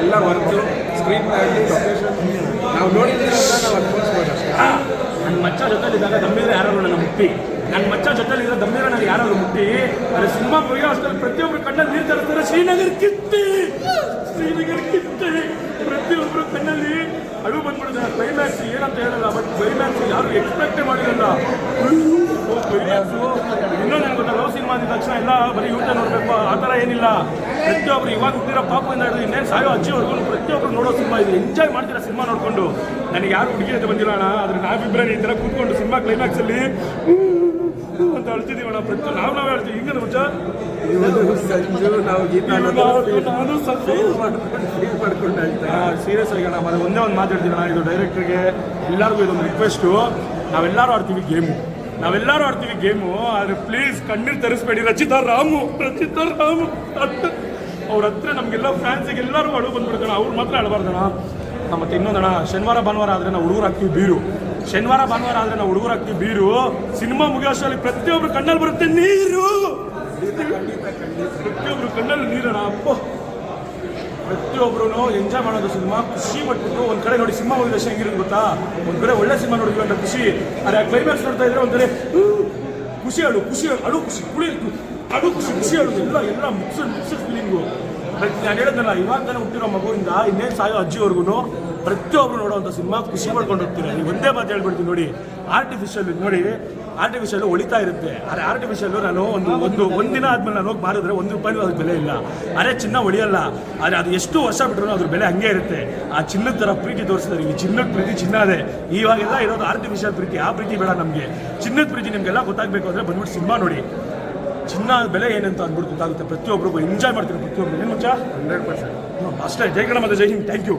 ಎಲ್ಲ work screen ಆಗಲಿ ನಾವು ನೋಡಿದ್ದೀವಿ ನಾವು ಅಷ್ಟೇ. ನನ್ನ ಮಚ್ಚ ಜೊತೆಲಿದ್ದಾಗ ದಮ್ಮಿದ್ರೆ ಯಾರು ನನ್ನ ಮುಟ್ಟಿ. ನನ್ನ ಮಚ್ಚ ಜೊತೆಲಿದ್ದ ದಮ್ಮಿರ ನನಗೆ ಯಾರಾದ್ರು ಮುಟ್ಟಿ. ಅದೇ ಸಿನಿಮಾ ಮುಗಿಯೋ ಅಷ್ಟರಲ್ಲಿ ಪ್ರತಿಯೊಬ್ಬರು ಕಣ್ಣಲ್ಲಿ ನೀರು ತರಿಸ್ತಾರೆ, ಶ್ರೀನಗರ್ ಕಿತ್ತಿ! ಶ್ರೀನಗರ್ ಕಿತ್ತಿ! ಪ್ರತಿಯೊಬ್ಬರು ಕಣ್ಣಲ್ಲಿ ಅಳು ಬಂದ್ಬಿಡುತ್ತೆ ಕ್ಲೈಮ್ಯಾಕ್ಸ್ ಏನಂತ ಹೇಳಲ್ಲ ಬಟ್ ಕ್ಲೈಮ್ಯಾಕ್ಸ್ ಯಾರು ಎಕ್ಸ್ಪೆಕ್ಟೇ ಮಾಡಿರಲ್ಲ. ಕ್ಲೈಮ್ಯಾಕ್ಸು ಇನ್ನೂ ನನಗೆ ಗೊತ್ತಲ್ಲ ಸಿನಿಮಾ ಅಂದ ತಕ್ಷಣ ಎಲ್ಲ ಬರೀ ಯೂಟ ನೋಡಬೇಕು, ಆ ಥರ ಏನಿಲ್ಲ. ಪ್ರತಿಯೊಬ್ಬರು ಇವಾಗ ಹುಟ್ಟಿರೋ ಪಾಪದಿಂದ ಹಿಡಿದು ಇನ್ನೇನು ಸಾಯೋ ಅಜ್ಜಿವರೆಗೂ ಪ್ರತಿಯೊಬ್ಬರು ನೋಡೋ ಸಿನಿಮಾ ಇದೆ. ಎಂಜಾಯ್ ಮಾಡ್ತೀರಾ ಸಿನಿಮಾ ನೋಡಿಕೊಂಡು? ನನಗೆ ಯಾರು ಹುಡುಗಿ ಅಂತ ಬಂದಿಲ್ಲ ಅಣ್ಣ ಆದ್ರೆ ನಾವಿಬ್ಬರೇ ಈ ಥರ ಕೂತ್ಕೊಂಡು ಸಿನಿಮಾ ಕ್ಲೈಮ್ಯಾಕ್ಸಲ್ಲಿ ಅಂತ ಅಳ್ತಿದ್ದೀವಣ್ಣ ಪ್ರತಿ ನಾವು ನಾವೇ ಹೇಳ್ತೀವಿ ಹಿಂಗೆ ಮುಂಚೆ ಸೀರಿಯಸ್ ಆಗಿ ಅಣ್ಣ ಮತ್ತೆ ಒಂದೇ ಒಂದು ಮಾತಾಡ್ತೀನಿ ಅಣ್ಣ. ಇದು ಡೈರೆಕ್ಟ್ರಿಗೆ ಎಲ್ಲರಿಗೂ ಇದೊಂದು ರಿಕ್ವೆಸ್ಟು ನಾವೆಲ್ಲರೂ ಆಡ್ತೀವಿ ಗೇಮು ನಾವೆಲ್ಲರೂ ಆಡ್ತೀವಿ ಗೇಮು, ಆದರೆ ಪ್ಲೀಸ್ ಕಣ್ಣೀರು ತರಿಸ್ಬೇಡಿ. ರಚಿತಾ ರಾಮು ರಚಿತಾ ರಾಮು. ಅವ್ರ ಹತ್ರ ನಮಗೆಲ್ಲ ಫ್ಯಾನ್ಸಿಗೆ ಎಲ್ಲರೂ ಅಳು ಬಂದ್ಬಿಡ್ತಾನೆ ಅವ್ರು ಮಾತ್ರ ಅಳಬಾರ್ದಣ ಮತ್ತೆ ಇನ್ನೊಂದಣ ಶನಿವಾರ ಭಾನುವಾರ ಆದರೆ ನಾವು ಹುಡುಗರು ಹಾಕ್ತೀವಿ ಬೀರು. ಶನಿವಾರ ಭಾನುವಾರ ಆದರೆ ನಾವು ಹುಡುಗರು ಹಾಕ್ತೀವಿ ಬೀರು. ಸಿನಿಮಾ ಮುಗಿಯೋಷ್ಟರಲ್ಲಿ ಪ್ರತಿಯೊಬ್ಬರು ಕಣ್ಣಲ್ಲಿ ಬರುತ್ತೆ ನೀರು. ಪ್ರತಿಯೊಬ್ಬರು ಕಣ್ಣಲ್ಲಿ ನೀರಣ ಅಪ್ಪ ಪ್ರತಿಯೊಬ್ಬರು ಎಂಜಾಯ್ ಮಾಡೋದು ಸಿನಿಮಾ, ಖುಷಿ ಪಟ್ಬಿಟ್ಟು ಒಂದು ಕಡೆ ನೋಡಿ ಸಿನಿಮಾ ಹೋಗಿದ ಹೆಂಗಿರೋದು ಗೊತ್ತಾ? ಒಂದು ಕಡೆ ಒಳ್ಳೆ ಸಿನಿಮಾ ನೋಡಿದ್ವಿ ಅಂತ ಖುಷಿ. ಅದೇ ಕ್ಲೈಮ್ಯಾಕ್ಸ್ ನೋಡ್ತಾ ಇದ್ರೆ ಒಂದು ಖುಷಿ ಅಳು ಖುಷಿ ಅಳು ಖುಷಿ ಕುಳಿ ಅಡು ಖುಷಿ ಖುಷಿ ಅಳು ಎಲ್ಲ ಎಲ್ಲ ಮಿಕ್ಸಡ್ ಮಿಕ್ಸಡ್ ಫೀಲಿಂಗು ನಾನು ಹೇಳಿದ್ನಲ್ಲ ಇವಾಗ ತಾನೇ ಹುಟ್ಟಿರೋ ಮಗುವಿಂದ ಇನ್ನೇನು ಸಾಯೋ ಅಜ್ಜಿವರೆಗೂ ಪ್ರತಿಯೊಬ್ಬರು ನೋಡುವಂಥ ಸಿನಿಮಾ ಖುಷಿ ಪಡ್ಕೊಂಡು ಹೋಗ್ತೀರ. ನೀವು ಒಂದೇ ಮಾತು ಹೇಳ್ಬಿಡ್ತೀನಿ ನೋಡಿ. ಆರ್ಟಿಫಿಷಿಯಲ್ ನೋಡಿ. ಆರ್ಟಿಫಿಷಿಯಲ್ ಉಳಿತಾ ಇರುತ್ತೆ. ಅರೆ ಆರ್ಟಿಫಿಷಿಯಲ್ ನಾನು ಒಂದು ಒಂದು ಒಂದಿನ ಆದ್ಮೇಲೆ ನಾನು ಹೋಗಿ ಮಾರಿದ್ರೆ ಒಂದು ರೂಪಾಯಿ ಅದಕ್ಕೆ ಬೆಲೆ ಇಲ್ಲ. ಅರೆ ಚಿನ್ನ ಒಳಿಯಲ್ಲ ಆದರೆ ಅದು ಎಷ್ಟು ವರ್ಷ ಬಿಟ್ಟರು ಅದ್ರ ಬೆಲೆ ಹಂಗೆ ಇರುತ್ತೆ. ಆ ಚಿನ್ನದ ಥರ ಪ್ರೀತಿ ತೋರಿಸಿದ್ರೆ ಈ ಚಿನ್ನದ ಪ್ರೀತಿ ಚಿನ್ನ ಅದೇ. ಇವಾಗೆಲ್ಲ ಇರೋದು ಆರ್ಟಿಫಿಷಿಯಲ್ ಪ್ರೀತಿ. ಆ ಪ್ರೀತಿ ಬೇಡ ನಮಗೆ. ಚಿನ್ನದ ಪ್ರೀತಿ ನಿಮಗೆಲ್ಲ ಗೊತ್ತಾಗಬೇಕು ಅಂದರೆ ಬಂದ್ಬಿಟ್ಟು ಸಿನಿಮಾ ನೋಡಿ. ಚಿನ್ನ ಬೆಲೆ ಏನಂತ ಅಂದ್ಬಿಟ್ಟು ಗೊತ್ತಾಗುತ್ತೆ. ಪ್ರತಿಯೊಬ್ಬರಿಗೂ ಎಂಜಾಯ್ ಮಾಡ್ತೀನಿ ಪ್ರತಿಯೊಬ್ಬರು ಏನು ಮುಂಚೆ ಹಂಡ್ರೆಡ್ ಪರ್ಸೆಂಟ್. ಅಷ್ಟೇ. ಜೈ ಕಣ ಮತ್ತೆ ಜೈ ಹಿಂಗ್ ಥ್ಯಾಂಕ್ ಯು